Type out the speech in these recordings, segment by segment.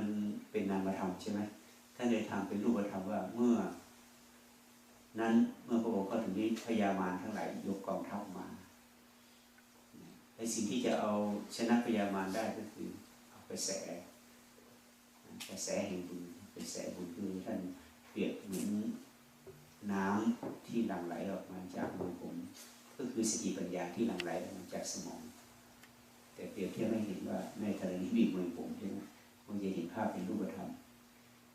มันเป็นนามธรรมใช่ไหมท่านในทางเป็นรูปธรรมว่าเมื่อ นั้นเมื่อพระองค์ก็ถึงนี้พญามารทั้งหลายยกกองทัพมาไอ้สิ่งที่จะเอาชนะพญามารได้ก็คือเอากระแสกระแสแห่งบุญกระแสบุญคือท่านเปรียบเหมือนน้ำที่หลั่งไหลออกมาจากมือผม ก็คือสติปัญญาที่หลั่งไหลออกมาจากสมอง แต่เปรียบเทียบให้เห็นว่าในทะเลนี้บีบมือผมใช่ไหม คงจะเห็นภาพเป็นรูปธรรม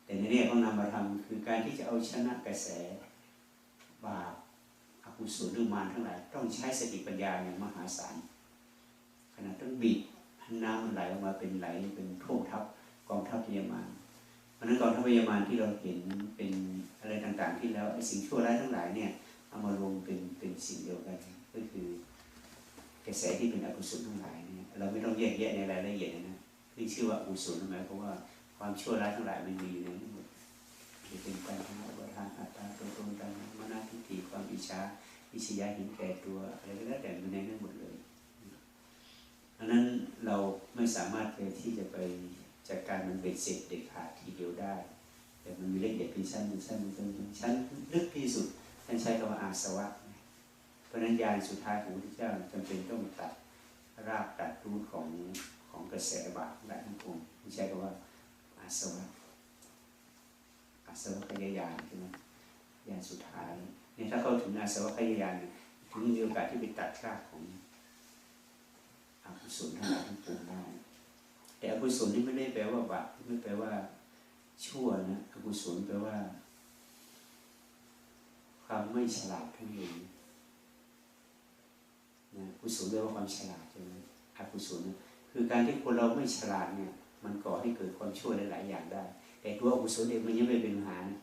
แต่ในแง่ของนามธรรมคือการที่จะเอาชนะกระแสบาปอกุศลหรือมารทั้งหลาย ต้องใช้สติปัญญาอย่างมหาศาลขณะต้องบีบน้ำมันไหลออกมาเป็นไหลเป็นท่วมทับกองทัพพยามารเพราะฉะนั้นกองทัพพยามารที่เราเห็นเป็นอะไรต่างๆ ที่แล้วไอ้สิ่งชั่วร้ายทั้งหลายเนี่ยเอามารวมเป็นเป็นสิ่งเดียวกันก็คือกระแสที่เป็นอกุศลทั้งหลายเนี่ยเราไม่ต้องแยกแยะในรายละเอียดนะ ที่ชื่อว่าอกุศลทำไมเพราะว่าความชั่วร้ายทั้งหลายมันมีอยู่ในนั้หมดจะเป็นการทำอุปทานอัตตาตัวตนกันมนาทิฏฐิความอิจฉาอิจฉาเห็นแก่ตัวอะไรก็แล้วแต่อยู่ในนั้นหมดเลยอันนั้นเราไม่สามารถที่จะไปจัดการมันเป็นเสร็จเด็ดขาดทีเดียวได้ แต่มันมีละเอียดเป็นชั้นเป็นชั้นเป็นชั้นเป็นชั้นลึกที่สุดท่านใช้คำว่าอาสวะเพราะฉะนั้นยานสุดท้ายของพระพุทธเจ้าจำเป็นต้องตัดรากตัดรูทของ ของกระแสบาปและทั้งปวงท่ใช้คำว่าอาสวะอาสวัคยายานใช่ไหมยานสุดท้ายเนี่ยถ้าเข้าถึงอาสวัคยายานถึงมีโอกาสที่ไปตัดรากของอกุศลทั้งหลายทั้งปวงได้แต่อกุศลนี่ไม่ได้แปลว่าบาปไม่แปลว่าชั่วนะอกุศลแปลว่า ความไม่ฉลาดทั้งเองนะกุศลแปลว่าความฉลาดใช่ไหมอกุศลนะ คือการที่คนเราไม่ฉลาดเนี่ย มันก่อให้เกิดความชั่วหลายๆอย่างได้ แต่ตัวอกุศลเองมันยังไม่เป็นปัญหานะ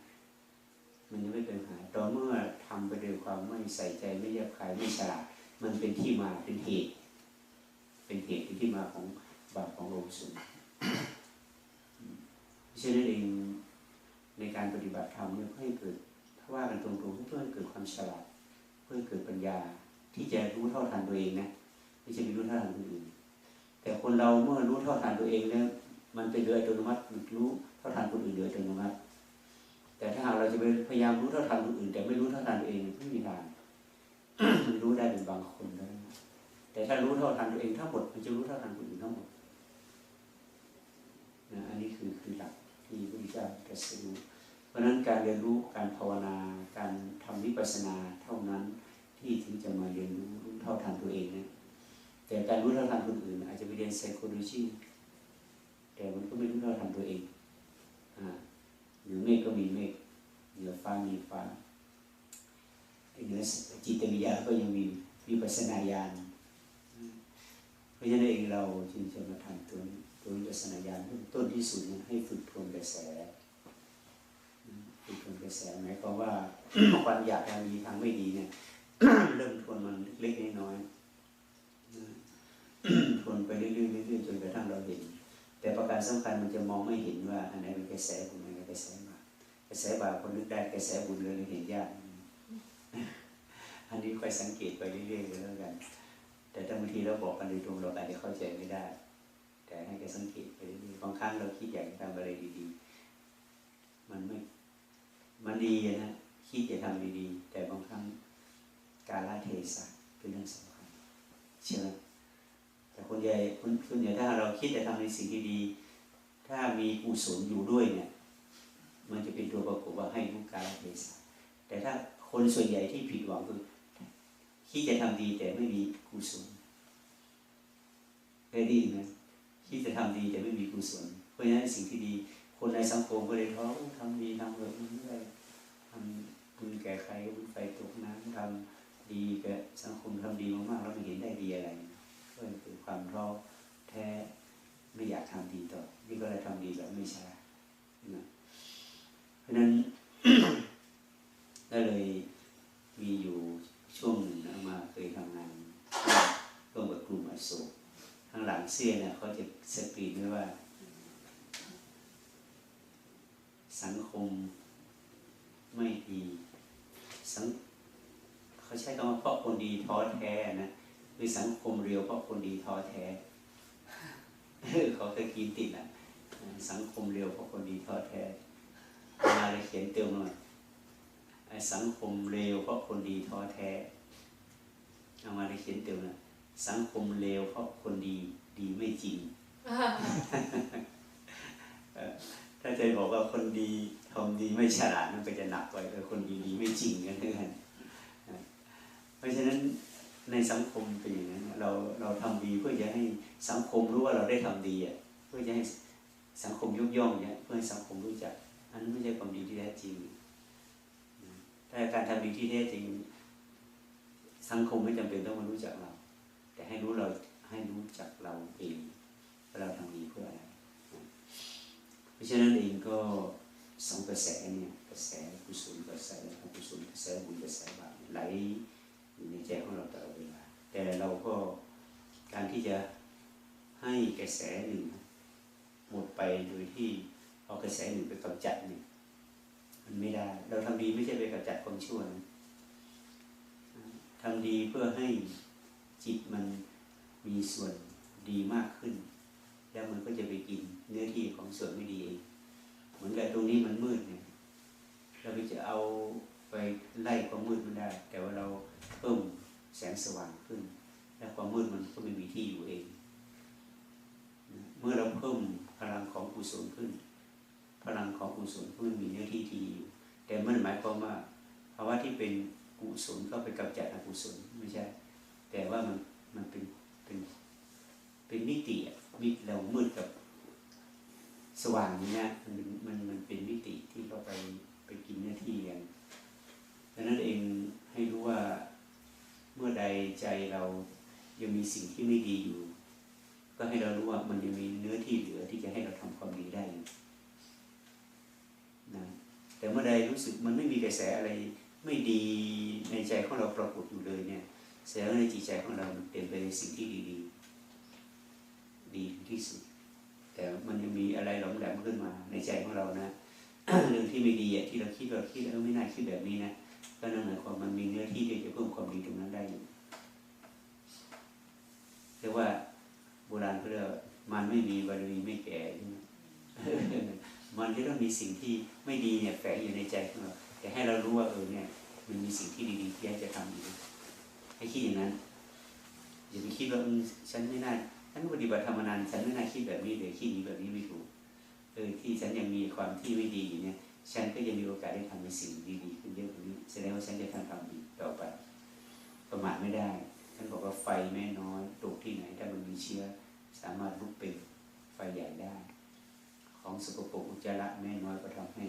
มันยังไม่เป็นปัญหาตอนเมื่อทำไปด้วยความไม่ใส่ใจไม่แยบคายไม่ฉลาด มันเป็นที่มาเป็นเหตุ เป็นเหตุเป็นที่มาของบาปของอกุศลเพราะฉะนั้นเองในการปฏิบัติธรรมเนี่ยเพื่อให้เกิดถ้าว่ากันตรงๆเพื่อให้เกิดความฉลาด เพื่อให้เกิดปัญญาที่จะรู้เท่าทันตัวเองนะไม่ใช่ไปรู้เท่าทันคนอื่น แต่คนเราเมื่อรู้เท่าทันตัวเองแล้วมันเป็นโดยอัตโนมัติรู้เท่าทันคนอื่นโดยอัตโนมัติ แต่ถ้าหากเราจะไปพยายามรู้เท่าทันคนอื่น แต่ไม่รู้เท่าทันตัวเองไม่มีทางมันรู้ได้เป็นบางคนนั้นแต่ถ้ารู้เท่าทันตัวเองทั้งหมดมันจะรู้เท่าทันคนอื่นทั้งหมดนะอันนี้คือคือหลักที่พระพุทธเจ้าตรัสรู้เพราะนั้นการเรียนรู้การภาวนาการทำวิปัสสนาเท่านั้นที่ถึงจะมาเรียนรู้รู้เท่าทันตัวเองนะ แต่การรู้เท่าทันคนอื่น อาจจะไปเรียน psychology แต่มันก็ไม่รู้เท่าทันตัวเองอ่าหรือเมฆก็มีเมฆเหนือฟ้ามีฟ้าเหนือจิตวิญญาก็ยังมีวิปัสนาญาณเพราะฉะนั้นเองเราจึงจะมาทำตัวนี้ตัววิปัสนาญาณเริ่มต้นที่สุดให้ฝึกทวนกระแสฝึกทวนกระแสหมายความว่าความอยากทางดีทางไม่ดีเนี่ย เริ่มทวนมันเล็กๆน้อยๆ ทนไปเรื่อยๆเรื่อยๆจนกระทั่งเราเห็น แต่ประการสำคัญมันจะมองไม่เห็นว่า อันไหนเป็นกระแสบุญอันไหนเป็นกระแสบาปกระแสบาปคนนึกได้กระแสบุญเลยเห็นยากอันนี้คอยสังเกตไปเรื่อยๆแล้วกัน แต่ถ้าบางทีเราบอกกันโดยตรงเราอาจจะเข้าใจไม่ได้ แต่ให้แกสังเกตไปเรื่อยๆบางครั้งเราคิดอยากทำอะไรดีๆ มันไม่ มันดีนะ คิดจะทำดีๆ แต่บางครั้งการละเทศะเป็นเรื่องสำคัญใช่ไหม คนใหญ่คนส่วนใหญ่ถ้าเราคิดจะทำในสิ่งที่ดี ถ้ามีกุศลอยู่ด้วยเนี่ย มันจะเป็นตัวประกอบว่าให้รู้กาลเทศะแต่ถ้าคนส่วนใหญ่ที่ผิดหวังคือคิดจะทำดีแต่ไม่มีกุศลเคยได้ยินไหมคิดจะทำดีแต่ไม่มีกุศลเพราะฉะนั้นสิ่งที่ดี คนในสังคมก็เลยท้อทำดีทำเลยเรื่อยทำบุญแก่ใครบุญไฟตกน้ำทำดีแก่สังคมทำดีมากๆแล้วไม่เห็นได้ดีอะไร ก็คือความท้อแท้ไม่อยากทำดีต่อ นี่ก็เลยทำดีแบบไม่ช้านะเพราะฉะนั้นก็เลยมีอยู่ช่วงหนึ่งนะมาเคยทำงานร่วมกับกลุ่มอโศกข้างหลังเสื้อเนี่ยเขาจะสกรีนไว้ว่าสสังคมไม่ดีสังเขาใช้คำว่าเพราะคนดีท้อแท้นะ คือสังคมเรียวเพราะคนดีท้อแท้เขาเคยกินติดอะ สังคมเรียวเพราะคนดีท้อแท้มาเลยเขียนเติมหน่อยไอ้สังคมเร็วเพราะคนดีท้อแท้เอามาเลยเขียนเติมหน่อยสังคมเร็วเพราะคนดีดีไม่จริงถ้าใจบอกว่าคนดีทำดีไม่ฉลาดมันก็จะหนักไปเออคนดีดีไม่จริงกันเอนเพราะฉะนั้น ในสังคมเป็นอย่างนั้นเราเราทำดีเพื่อจะให้สังคมรู้ว่าเราได้ทำดีอะเพื่อจะให้สังคมยกย่องเนี่ยเพื่อให้สังคมรู้จัก อันนั้นไม่ใช่ความดีที่แท้จริงถ้าการทำดีที่แท้จริง สังคมไม่จำเป็นต้องมารู้จักเรา แต่ให้รู้เราให้รู้จักเราเองว่าเราทำดีเพื่ออะไรเพราะฉะนั้นเองก็สองกระแสเนี่ยกระแสกุศลกระแสอกุศลกระแสบุญกระแสบาปไหล อยู่ในใจของเราตลอดเวลา แต่เราก็การที่จะให้กระแสหนึ่งหมดไปโดยที่เอากระแสหนึ่งไปกำจัดเนี่ยมันไม่ได้ เราทำดีไม่ใช่ไปกำจัดความชั่วนะทำดีเพื่อให้จิตมันมีส่วนดีมากขึ้น แล้วมันก็จะไปกินเนื้อที่ของส่วนไม่ดีเองเหมือนกับตรงนี้มันมืดเนี่ยเราไปจะเอาไปไล่ความมืดมันได้ แต่ว่าเรา เพิ่มแสงสว่างขึ้น แล้วความมืดมันก็ไม่มีที่อยู่เอง เมื่อเราเพิ่มพลังของกุศลขึ้น พลังของกุศลก็ไม่มีเนื้อที่ที่อยู่ แต่มันหมายความว่าภาวะที่เป็นกุศลก็ไปกำจัดอกุศลไม่ใช่ แต่ว่ามันมันเป็นเป็นเป็นมิติมิตเรามืดกับสว่างนี่นะมันเป็นมิติที่เขาไปไปกินเนื้อที่กันดังนั้นเองให้รู้ว่าเมื่อใดใจเรายังมีสิ่งที่ไม่ดีอยู่ ก็ให้เรารู้ว่ามันยังมีเนื้อที่เหลือที่จะให้เราทำความดีได้อยู่นะแต่เมื่อใดรู้สึกมันไม่มีกระแส อะไรไม่ดีในใจของเราปรากฏอยู่เลยเนี่ยแสดงว่าในจิตใจของเราเต็มไปในสิ่งที่ดีๆดีที่สุด แต่มันยังมีอะไรหลอมแหลมขึ้นมาในใจของเรานะเรื่องที่ไม่ดีอะที่เราคิดเราคิดแล้วไม่น่าคิดแบบนี้นะก็นั่นหมายความมันมีเนื้อที่ที่จะเพิ่มความดีตรงนั้นได้อยู่เรียกว่าโบราณเขาเรียกว่ามันไม่มีบารมีไม่แก่ใช่ไหมมันจะต้องมีสิ่งที่ไม่ดีเนี่ยแฝงอยู่ในใจของเรา แต่ให้เรารู้ว่าเออเนี่ย มันมีสิ่งที่ดีๆที่อยากจะทำอยู่ให้คิดอย่างนั้นอย่าไปคิดว่าเออฉันไม่น่าฉันปฏิบัติธรรมนานฉันไม่น่าคิดแบบนี้เลยคิดนี้แบบนี้ไม่ถูกเออที่ฉันยังมีความที่ไม่ดีอยู่เนี่ย ฉันก็ยังมีโอกาสได้ทำในสิ่งดีๆขึ้นเยอะกว่านี้แสดงว่าฉันจะทำทำดีต่อไป ประมาทไม่ได้ท่านบอกว่าไฟแม่น้อยตกที่ไหนถ้ามันมีเชื้อ สามารถลุกเป็นไฟใหญ่ได้ ของสกปรกอุจจาระแม่น้อยก็ทำให้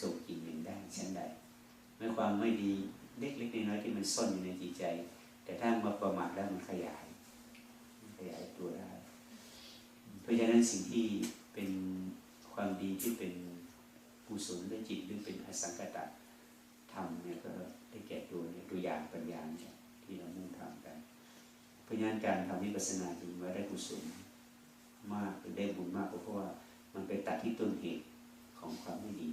ส่งกลิ่นเหม็นได้เช่นใดไม่ความไม่ดีเล็กๆน้อยๆที่มันซ่อนอยู่ในจิตใจ แต่ถ้ามาประมาทแล้วมันขยายขยายตัวได้ เพราะฉะนั้นสิ่งที่เป็นความดีที่เป็นกุศลและจิตหรือเป็นอสังกตะธรรมเนี่ยก็ได้แก่ตัวเนี่ยตัวอย่างปัญญาเนี่ยที่เรามุ่งทำกันเพราะฉะนั้นการทำวิปัสสนาจึงว่าได้กุศลมากได้บุญมากเพราะว่ามันไปตัดที่ต้นเหตุของความไม่ดี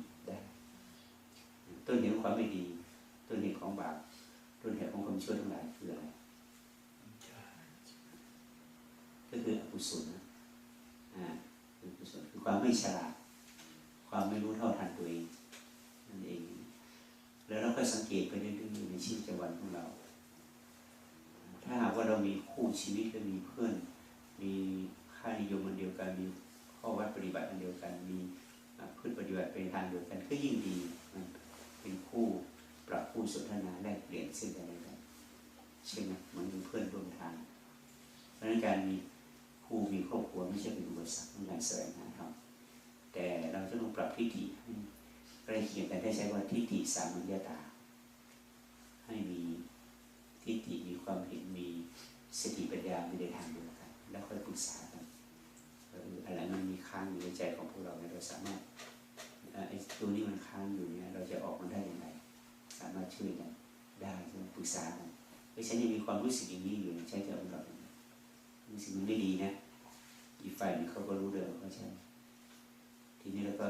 ต้นเหตุของความไม่ดี ต้นเหตุของบาปต้นเหตุของความชั่วทั้งหลายคืออะไรก็คืออกุศลนะอ่าคืออกุศลคือความไม่ฉลาด ความไม่รู้เท่าทันตัวเองนั่นเอง แล้วเราก็สังเกตไปเรื่อยๆในชีวิตประจำวันของเรา ถ้าหากว่าเรามีคู่ชีวิตและมีเพื่อน มีค่านิยมอันเดียวกันมีข้อวัดปฏิบัติอันเดียวกันมีพื้นปฏิบัติเป็นทางเดียวกันก็ยิ่งดีมันเป็นคู่ปรับคู่ สนทนาแลกเปลี่ยนซึ่งกันและกันใช่ไหมเหมือนเป็นเพื่อนร่วมทาง เพราะนั้นการมีครูมีครอบครัวไม่ใช่เป็นอุปสรรคในการแสวงหาธรรมแต่เราจะต้องปรับทิฏฐิให้ใกล้เคียงกันได้ใช้ว่าทิฏฐิสามัญญาตา ให้มีทิฏฐิมีความเห็นมีสติปัญญาไม่ได้ทางเดียวกัน แล้วค่อยปรึกษากันอะไรมันมีค้างอยู่ในใจของพวกเราเนี่ยเราสามารถไอ้ตัวนี้มันค้างอยู่เนี่ยเราจะออกมันได้ยังไง สามารถช่วยกันได้ใช่ไหมปรึกษากันเฮ้ฉันยังมีความรู้สึกอย่างนี้อยู่ใช้จะเอาเราอย่างไรรู้สึกมันไม่ดีนะอีกฝ่ายนึงเขาก็รู้เรื่องเขาใช่ทีนี้เราก็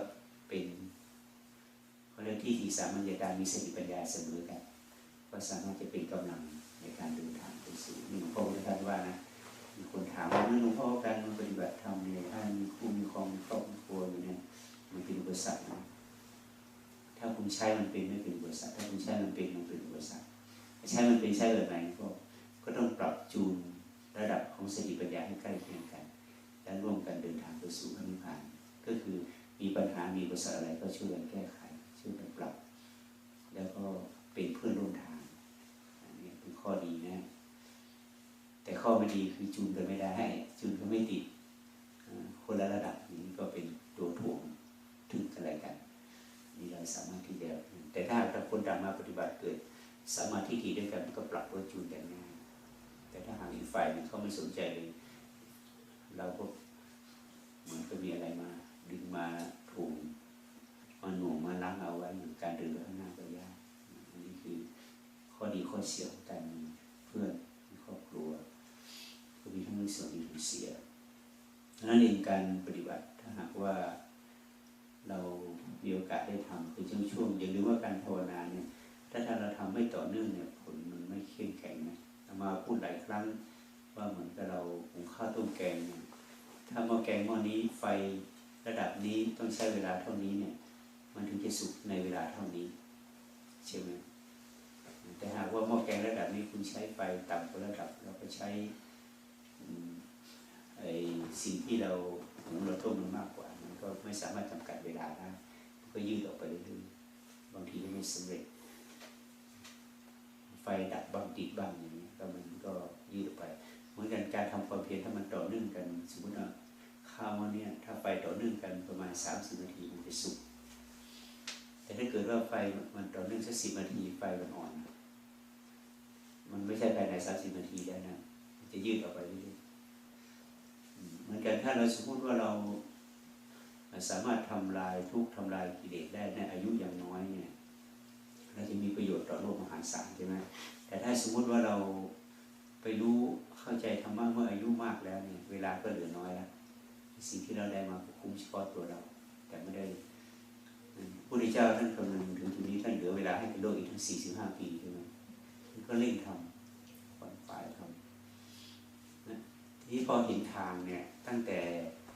เป็นที่ที่สามัญญาการมีสติปัญญาเสมอกันก็สามารถจะเป็นกำลังในการเดินทางไปสู่หลวงพ่อท่านว่านะมีคนถามว่าหลวงพ่อการปฏิบัติธรรมเนี่ยถ้ามีคู่มีครองมีครอบครัวอยู่เนี่ยมันเป็นอุปสรรคนะถ้าคุณใช้มันเป็นไม่เป็นอุปสรรคถ้าคุณใช้มันเป็นมันเป็นอุปสรรคใช้มันเป็นใช้แบบไหนก็ก็ต้องปรับจูนระดับของสติปัญญาให้ใกล้เคียงกัน และร่วมกันเดินทางไปสู่พระนิพพานก็คือมีปัญหามีปัญหาอะไรก็ช่วยกันแก้ไขช่วยกันปรับ แล้วก็เป็นเพื่อนร่วมทางอันนี้เป็นข้อดีนะแต่ข้อไม่ดีคือจูนกันไม่ได้จูนกันไม่ติดคนละระดับนี้ก็เป็นตัวถ่วงถึงอะไรกัน นี่เราสมารถที่จะแต่ถ้าถ้าคนต่างมาปฏิบัติเกิดสมารถที่ทีด้วยกันก็ปรับตัวจูนกันง่ายแต่ถ้าหากอีกฝ่ายนึงเขาไม่สนใจเลยเราก็เหมือนก็มีอะไรมา ดึงมาถูงมาหน่วงมาล้างเอาไว้เหมือนการเดินไปข้างหน้าก็ยากอันนี้คือข้อดีข้อเสียของการมีเพื่อนมีครอบครัวก็มีทั้งมีส่วนดีทั้งเสียนั้นเองการปฏิบัติถ้าหากว่าเรา มีโอกาสได้ทำคือช่วงช่วงๆอย่าลืมว่าการภาวนาเนี่ยถ้าถ้าเราทำไม่ต่อเนื่องเนี่ยผลมันไม่เข้มแข็งนะมาพูดหลายครั้งว่าเหมือนกับเราหุงข้าวต้มแกงเนี่ยถ้าหม้อแกงหม้อนี้ไฟระดับนี้ต้องใช้เวลาเท่านี้เนี่ย มันถึงจะสุกในเวลาเท่านี้ใช่ไหมแต่หากว่าหม้อแกงระดับนี้คุณใช้ไฟต่ำกว่าระดับ เราก็ใช้ไอสิ่งที่เราหุงเราต้มมันมากกว่า มันก็ไม่สามารถจำกัดเวลาได้ ก็ยืดออกไปเรื่อยๆบางทีก็ไม่สำเร็จ ไฟดับบ้างติดบ้างอย่างนี้ก็มันก็ยืดออกไป เหมือนกันการทำความเพียรถ้ามันต่อเนื่องกัน สมมติว่าข้าววันเนี้ยถ้าไฟต่อเนื่องกันประมาณสามสิบนาทีมันจะสุกแต่ถ้าเกิดว่าไฟมันต่อเนื่องสักสิบนาทีไฟมันอ่อน มันไม่ใช่ภายในสามสิบนาทีได้นะมันจะยืดออกไปเรื่อยๆเหมือนกันถ้าเราสมมติว่าเรา สามารถทำลายทุกข์ทำลายกิเลสได้ในอายุอย่างน้อยเนี่ยเราจะมีประโยชน์ต่อโลกมหาศาลใช่ไหมแต่ถ้าสมมุติว่าเราไปรู้เข้าใจธรรมะเมื่ออายุมากแล้วเนี่ยเวลาก็เหลือน้อยแล้วสิ่งที่เราได้มาคุ้มเฉพาะตัวเรา แต่ไม่ได้พระพุทธเจ้าท่านคำนึงถึงตรงนี้ท่านเหลือเวลาให้กับโลกอีกถึงสี่สิบห้าปีใช่ไหมท่านก็เร่งทำขวนฝ่ายทำนะทีนี้พอเห็นทางเนี่ยตั้งแต่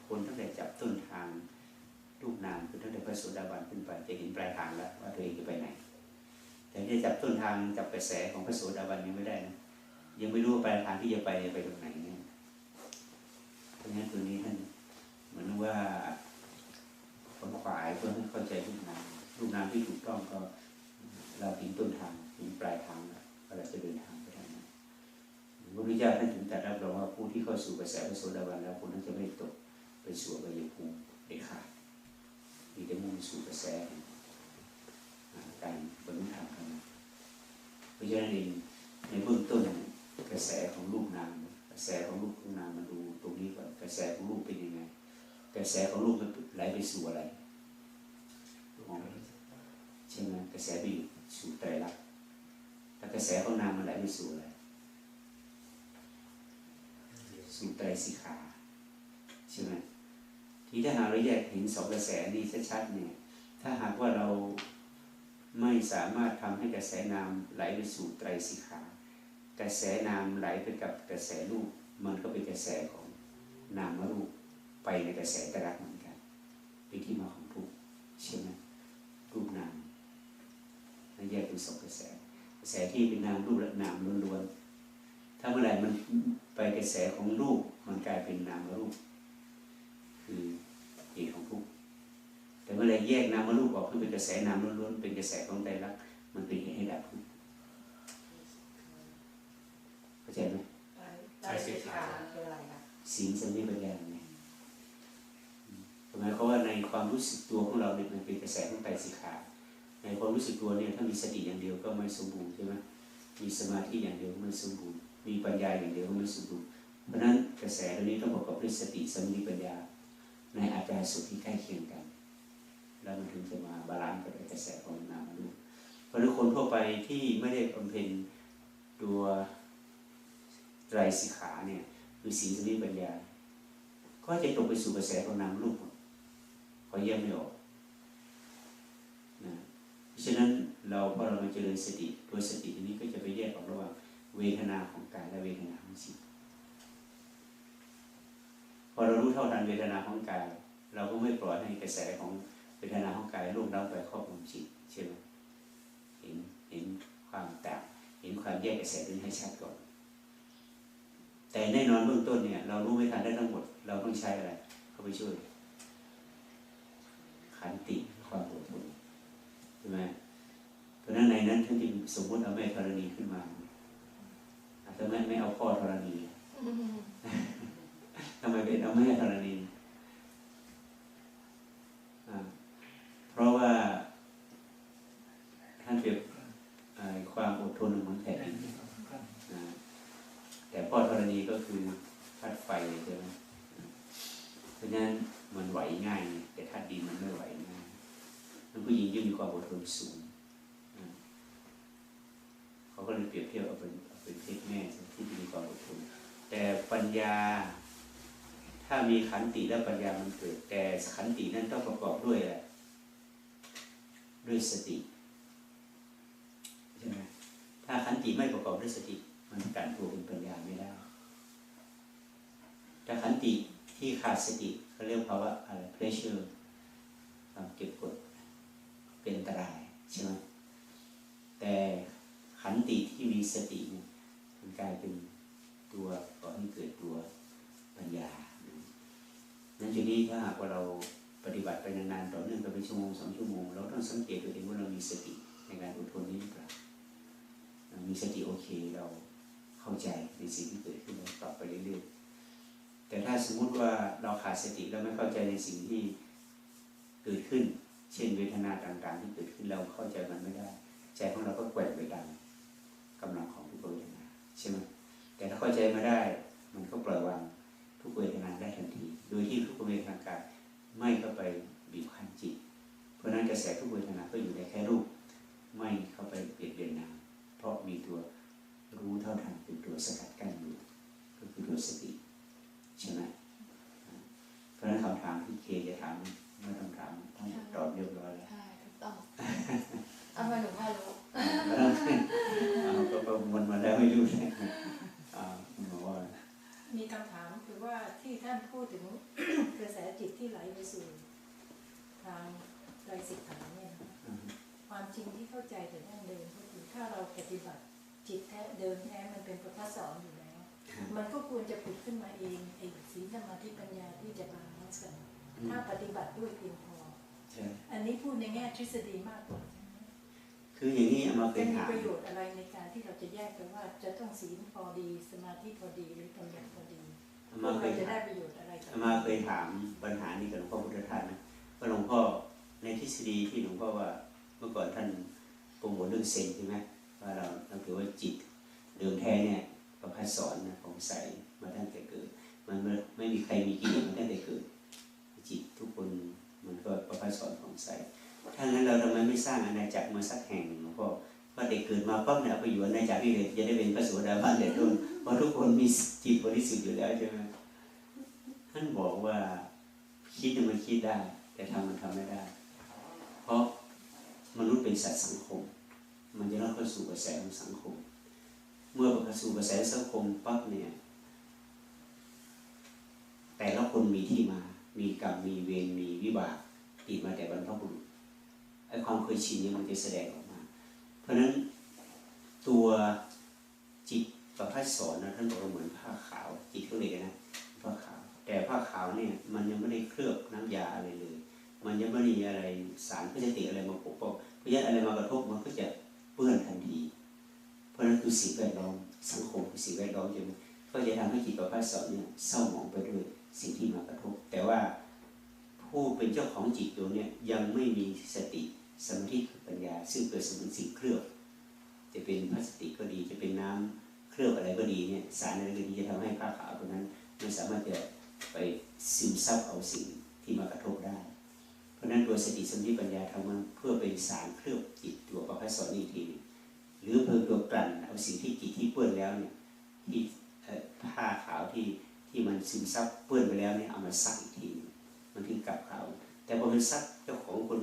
คนตั้งแต่จับต้นทาง รูปนามคือตั้งแต่พระโสดาบันขึ้นไปจะเห็นปลายทางแล้วว่าตัวเองจะไปไหน แต่ที่จับต้นทางจับกระแสของพระโสดาบันยังไม่ได้นะยังไม่รู้ปลายทางที่จะไปไปตรงไหนเนี่ยเพราะฉะนั้นตัวนี้ท่านเหมือนว่าขนขวายเพื่อให้เข้าใจรูปนามรูปนามที่ถูกต้องก็เราเห็นต้นทางเห็นปลายทางแล้วเราจะเดินทางไปทางไหนพระพุทธเจ้าท่านถึงตรัสรับรองว่าผู้ที่เข้าสู่กระแสพระโสดาบันแล้วคนนั้นจะไม่ตกไปสู่อบายภูมิเด็ดขาด มีแต่มุ่งสู่กระแสการบรรลุธรรมเท่านั้นเพราะฉะนั้นเองในเบื้องต้นกระแสของรูปนามกระแสของรูปของนามมาดูตรงนี้ก่อนกระแสของรูปเป็นยังไงกระแสของรูปมันไหลไปสู่อะไรใช่ไหมกระแสไปอยู่สู่ไตรลักษณ์แต่กระแสของนามมันไหลไปสู่อะไรสู่ไตรสิขาใช่ไหม ทีถ้าหากเราแยกเห็นสองกระแสนี้ชัดๆเนี่ย ถ้าหากว่าเราไม่สามารถทำให้กระแสนามไหลไปสู่ไตรสิกขา กระแสนามไหลไปกับกระแสรูป มันก็เป็นกระแสของนามรูปไปในกระแสตรักเหมือนกันเป็นที่มาของทุกใช่ไหมรูปนามนั่นแยกเป็นสองกระแส กระแสที่เป็นนามรูปและนามล้วนๆถ้าเมื่อไหร่มันไปกระแสของรูปมันกลายเป็นนามรูป คือเหตุของทุกข์แต่เมื่อไรแยกนามรูปออกเพื่อเป็นกระแสนามล้วนๆเป็นกระแสของไตรลักษณ์มันเป็นเหตุให้ดับทุกข์เข้าใจไหมใช่สิขาคืออะไรคะศีลสมาธิปัญญาเนี่ยหมายความว่าในความรู้สึกตัวของเราเนี่ยมันเป็นกระแสของไตรสิกขาในความรู้สึกตัวเนี่ยถ้ามีสติอย่างเดียวก็ไม่สมบูรณ์ใช่ไหมมีสมาธิอย่างเดียวก็ไม่สมบูรณ์มีปัญญาอย่างเดียวก็ไม่สมบูรณ์เพราะฉะนั้นกระแสตัวนี้ต้องประกอบด้วยสติสมาธิปัญญา ในอาการสุดที่ใกล้เคียงกัน แล้วมันถึงจะมาบาลานซ์กับกระแสของนามรูปเพราะคนทั่วไปที่ไม่ได้บำเพ็ญตัวไตรสิกขาเนี่ยคือศีลสติปัญญา ก็จะตกไปสู่กระแสของนามรูปหมดพอแยกไม่ออกนะเพราะฉะเราพอเรามาเจริญสติตัวสตินี้ก็จะไปแยกออกระหว่างเวทนาของกายและเวทนาของจิตพอเรารู้เท่าทันเวทนาของกาย เราก็ไม่ปล่อยให้กระแสของเวทนาของกายลุ่มเร้าไปครอบงำจิตใช่ไหมเห็นเห็นความต่างเห็นความแยกกระแสนี้ให้ชัดก่อน แต่แน่นอนเบื้องต้นเนี่ย เรารู้ไม่ทันได้ทั้งหมด เราต้องใช้อะไร เข้าไปช่วย ขันติความอดทนใช่ไหมเพราะฉะนั้นในนั้นท่านจึงสมมติเอาแม่ธรณีขึ้นมาอาจจะไม่ไม่เอาพ่อธรณี ทำไมเป็นเอาแม่ธรณีเพราะว่าท่านเปรียบความอดทนเหมือนแผ่นดินแต่พ่อธรณีก็คือธาตุไฟใช่ไหมเพราะฉะนั้นมันไหวง่าย แต่ธาตุดินมันไม่ไหวง่ายแล้วผู้หญิงจะมีความอดทนสูงเขาก็เลยเปรียบเทียบเอาเป็นเอาเป็นเพศแม่ที่มีความอดทนแต่ปัญญา ถ้ามีขันติและปัญญามันเกิด แต่ขันตินั้นต้องประกอบด้วยอะไรด้วยสติใช่ไหมถ้าขันติไม่ประกอบด้วยสติ มันกันตัวเป็นปัญญาไม่ได้ถ้าขันติที่ขาดสติเขาเรียกภาวะอะไร pressure ความเก็บกดเป็นอันตรายใช่ไหมแต่ขันติที่มีสติมันกลายเป็นตัวก่อให้เกิดตัวปัญญา นั้นจุดนี้ถ้าหากว่าเราปฏิบัติไปนานๆต่อเนื่องไปเป็นชั่วโมงสองชั่วโมง เราต้องสังเกตตัวเองว่าเรามีสติในการอดทนนี้หรือเปล่ามีสติโอเคเราเข้าใจในสิ่งที่เกิดขึ้นเราตอบไปเรื่อยๆแต่ถ้าสมมุติว่าเราขาดสติแล้วไม่เข้าใจในสิ่งที่เกิดขึ้น เช่นเวทนาต่างๆ ที่เกิดขึ้นเราเข้าใจมันไม่ได้ ใจของเราก็แกว่งไปตามกำลังของทุกเวทนาใช่ไหมแต่ถ้าเข้าใจมาได้ มันก็ปล่อยวาง ทุกเวทนาได้ทันที โดยที่ทุกเวทางกายไม่เข้าไปบีบคั้นจิต เพราะฉะนั้นกระแสทุกเวทนาก็อยู่ในแค่รูป ไม่เข้าไปเปลี่ยนเปลี่ยนนามเพราะมีตัวรู้เท่าทันเป็นตัวสกัดกั้นอยู่ ก็คือตัวสติใช่ไหมอ่าเพราะฉะนั้นคำถามที่เคจะถามไม่ต้องถามท่านตอบเรียบร้อยแล้ว ใช่ถูกต้องเอามาหนูว่ารู้ เอาก็ประมวลมาแล้วไม่รู้นะอ่าคุณหมอว่า มีคำถามคือว่าที่ท่านพูดถึง กระแสจิตที่ไหลไปสู่ทางไตรสิกขาเนี่ยนะ อืม ความจริงที่เข้าใจแต่ดั้งเดิมก็คือถ้าเราปฏิบัติจิตแท้เดิมแท้มันเป็นประพัสสอนอยู่แล้ว มันก็ควรจะผุดขึ้นมาเองไอ้ศีลสมาธิปัญญาที่จะบาลานซ์กัน ถ้าปฏิบัติด้วยเพียงพอ ใช่ อันนี้พูดในแง่ ทฤษฎีมากกว่าใช่ไหมคืออย่างนี้เอามาเป็จะนมีถามประโยชน์อะไรในการที่เราจะแยกกันว่า จะต้องศีลพอดีสมาธิพอดีหรือปัญญาพอดีเอาพวมากเป็เรานจะถามได้ประโยชน์อะไรจากอามาเคยถามปัญหานี้กับหลวงพ่อพุทธทาสนะว่าหลวงพ่อในทฤษฎีที่หลวงพ่อว่าเมื่อก่อนท่านโปรโมทเรื่องเซนใช่ไหมว่าเราเราถือว่าจิตเดิมแท้เนี่ยประพัฒสอนนะของใสมาตั้งแต่เกิด มันไม่ไม่มีใครมีกิเลสมาตั้งแต่เกิด จิตทุกคนมันก็ประพัฒสอนของใส ถ้างั้นเราทำไมไม่สร้างอาณาจักรมาสักแห่งหลวงพ่อว่าเด็กเกิดมาปั๊บเนี่ยไปอยู่อาณาจักรนี่เลยจะได้เป็นพระโสดาบันเด็ดต้นเพราะทุกคนมีจิตบริสุทธิ์อยู่แล้วใช่ไหมท่านบอกว่าคิดมันคิดได้ แต่ทำมันทำไม่ได้ เพราะมนุษย์เป็นสัตว์สังคม มันจะต้องเข้าสู่กระแสของสังคม เมื่อเข้าสู่กระแสสังคมปั๊บเนี่ย แต่ละคนมีที่มา มีกรรมมีเวรมีวิบากติดมาแต่บรรพบุรุษ ไอ้ความเคยชินเนี่ยมันจะแสดงออกมา เพราะฉะนั้นตัวจิตประพัฒสอนนะท่านบอกว่าเหมือนผ้าขาว จิตก็เลยนะผ้าขาว แต่ผ้าขาวเนี่ยมันยังไม่ได้เคลือบน้ำยาอะไรเลย มันยังไม่มีอะไรสารพฤติอะไรมาปกป้องเพราะฉะนั้นอะไรมากระทบมันก็จะเปื้อนทันที เพราะนั้นคือสิ่งแวดล้อมสังคมคือสิ่งแวดล้อมจะก็จะทำให้จิตประพัฒสอนเนี่ยเศร้าหมองไปด้วยสิ่งที่มากระทบ แต่ว่าผู้เป็นเจ้าของจิตตัวเนี่ยยังไม่มีสติสมาธิคือปัญญา ซึ่งเกิดสมุนสิ่งเคลือบ จะเป็นพลาสติกก็ดี จะเป็นน้ำเคลือบอะไรก็ดีเนี่ยสารอะไรก็ดีจะทำให้ผ้าขาวตัวนั้นไม่สามารถจะไปซึมซับเอาสิ่งที่มากระทบได้ เพราะฉะนั้นตัวสติสมธิปัญญาทำมันเพื่อเป็นสารเคลือบจิตตัวประพัสสอนอีกทีหรือเพื่อตัวกลั่นเอาสิ่งที่จิตที่เปื้อนแล้วเนี่ยที่ผ้าขาวที่ที่มันซึมซับเปื้อนไปแล้วเนี่ยเอามาซักอีกทีมันถึงกลับขาวแต่พอมันซักเจ้าของคน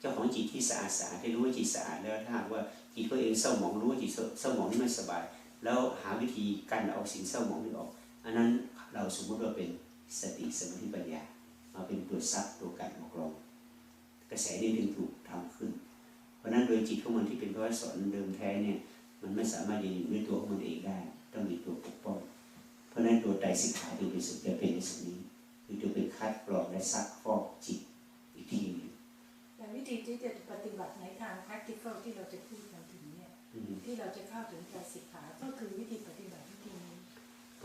เจ้าของจิตที่สะอาดสะอาดที่รู้ว่าจิตสะอาดแล้วถ้าว่าจิตตัวเองเศร้าหมองรู้ว่าจิตเศร้าหมองนี่ไม่สบาย แล้วหาวิธีกันเอาสิ่งเศร้าหมองนี้ออก อันนั้นเราสมมติว่าเป็นสติสมาธิปัญญามาเป็นตัวซับตัวกันออกรองกระแสนี้ถึงถูกทำขึ้น เพราะนั้นโดยจิตของมันที่เป็นพระสอนเดิมแท้เนี่ยมันไม่สามารถยืนอยู่ด้วยตัวของมันเองได้ ต้องมีตัวปกป้อง เพราะนั้นตัวไตรสิกขาที่บริสุทธิ์จะเป็นในส่วนนี้ คือจะเป็นคัดกรองและซักฟอกจิตอีกทีนึ วิธีที่จะปฏิบัติในทาง practical ที่เราจะพูดกันถึงเนี่ยอืมที่เราจะเข้าถึงการสิกขาก็คือวิธีปฏิบัติวิธีนี้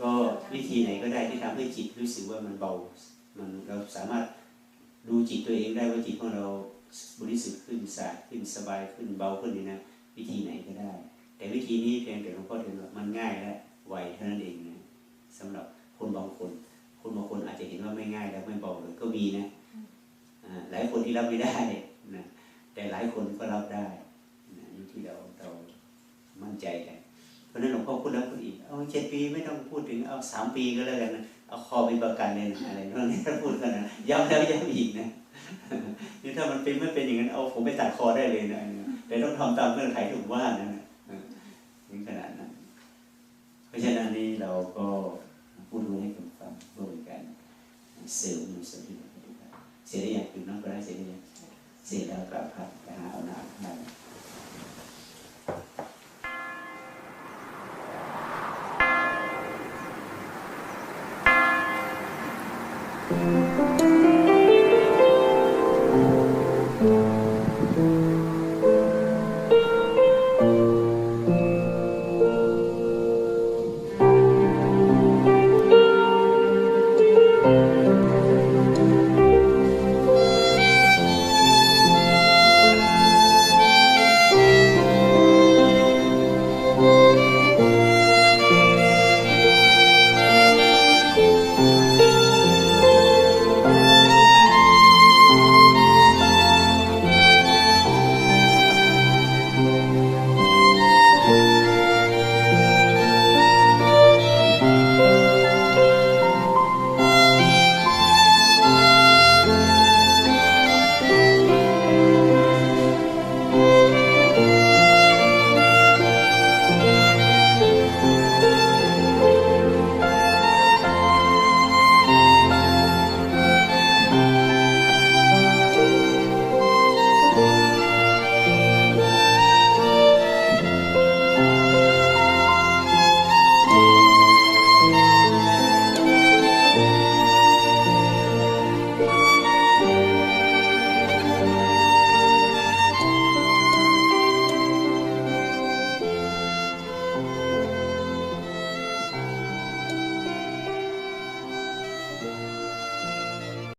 ก็วิธีไหนก็ได้ที่ทำให้จิตรู้สึกว่ามันเบา มันเราสามารถดูจิตตัวเองได้ว่าจิตของเราบริสุทธิ์ขึ้นสะอาดขึ้นสบายขึ้นเบาขึ้นนี่นะวิธีไหนก็ได้ แต่วิธีนี้เพียงแต่หลวงพ่อเห็นว่ามันง่ายและไวเท่านั้นเองนะสำหรับคนบางคน คนบางคนอาจจะเห็นว่าไม่ง่ายแล้วไม่เบาเลยก็มีนะอ่าหลายคนที่รับไม่ได้ นะแต่หลายคนก็รับได้นะอยู่ที่เราเรามั่นใจกันเพราะนั้นหลวงพ่อพูดแล้วพูดอีก เอาเจ็ดปีไม่ต้องพูดถึงเอาสามปีก็แล้วกันนะเอาคอเป็นประกันเลยนะอะไรพวกนี้ถ้าพูดกันนะย้ำแล้วย้ำอีกนะนี่ถ้ามันเป็นไม่เป็นอย่างนั้นเอาผมไปตัดคอได้เลยนะแต่ต้องทำตามเงื่อนไขถูกว่านะถึงขนาดนั้น เพราะฉะนั้นนี่เราก็พูดรู้ให้คนฟังร่วมกันเสริมในส่วนที่เราปฏิบัติเสร็จได้ยังคือน้องก็ได้เสร็จได้ยัง เสร็จแล้วกลับพักไปหาเอาน้าท่านอ